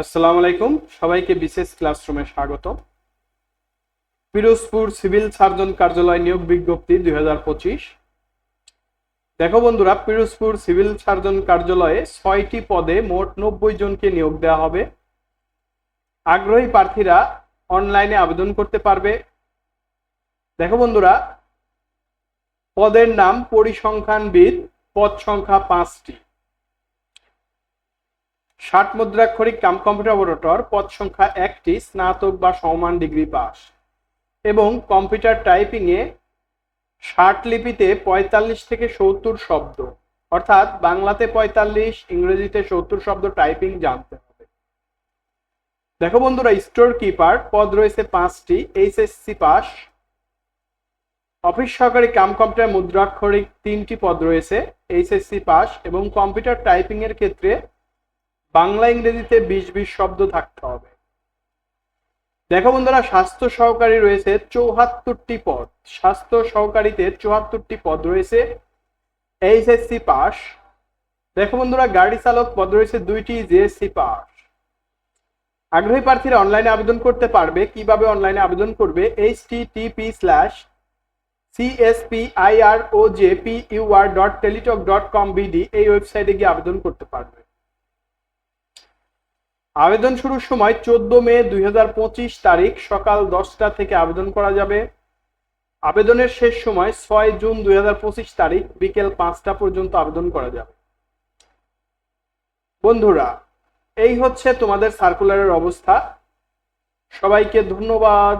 আসসালামু আলাইকুম। সবাইকে বিশেষ ক্লাসরুমে স্বাগত। পিরোজপুর সিভিল সার্জন কার্যালয় নিয়োগ বিজ্ঞপ্তি দুই হাজার পঁচিশ। দেখো বন্ধুরা, পিরোজপুর সিভিল সার্জন কার্যালয়ে ছয়টি পদে মোট নব্বই জনকে নিয়োগ দেওয়া হবে। আগ্রহী প্রার্থীরা অনলাইনে আবেদন করতে পারবে। দেখো বন্ধুরা, পদের নাম পরিসংখ্যানবিদ, পদ সংখ্যা পাঁচটি। ষাট মুদ্রাক্ষরিক কাম কম্পিউটার অপারেটর পদ সংখ্যা একটি স্নাতক বা সমান ডিগ্রি পাস। এবং কম্পিউটার টাইপিং এ ষাট লিপিতে পঁয়তাল্লিশ থেকে সত্তর শব্দ। অর্থাৎ বাংলাতে পঁয়তাল্লিশ, ইংরেজিতে সত্তর শব্দ টাইপিং জানতে হবে। দেখো বন্ধুরা স্টোর কিপার পদ রয়েছে পাঁচটি এইচএসসি পাস। অফিস সহকারী কাম কম্পিউটার মুদ্রাক্ষরিক তিনটি পদ রয়েছে এইচএসসি পাস। এবং কম্পিউটার টাইপিং এর ক্ষেত্রে বাংলা ইংরেজিতে বিশ বিশ শব্দ থাকতে হবে। দেখো বন্ধুরা, স্বাস্থ্য সহকারী রয়েছে চৌহাত্তরটি পদ। স্বাস্থ্য সহকারীতে চৌহাত্তরটি পদ রয়েছে এইচএসসি পাস। দেখো বন্ধুরা, গাড়ি চালক পদ রয়েছে দুইটি জিএসসি পাস। আগ্রহী প্রার্থীরা অনলাইনে আবেদন করতে পারবে। কীভাবে অনলাইনে আবেদন করবে? H T P slash C S P I R O J P dot Teletalk dot com B D এই ওয়েবসাইটে গিয়ে আবেদন করতে পারবে। আবেদন শুরুর সময় চোদ্দ মে দুই হাজার পঁচিশ তারিখ সকাল দশটা থেকে আবেদন করা যাবে। আবেদনের শেষ সময় ছয় জুন দুই হাজার পঁচিশ তারিখ বিকেল পাঁচটা পর্যন্ত আবেদন করা যাবে। বন্ধুরা, এই হচ্ছে তোমাদের সার্কুলারের অবস্থা। সবাইকে ধন্যবাদ।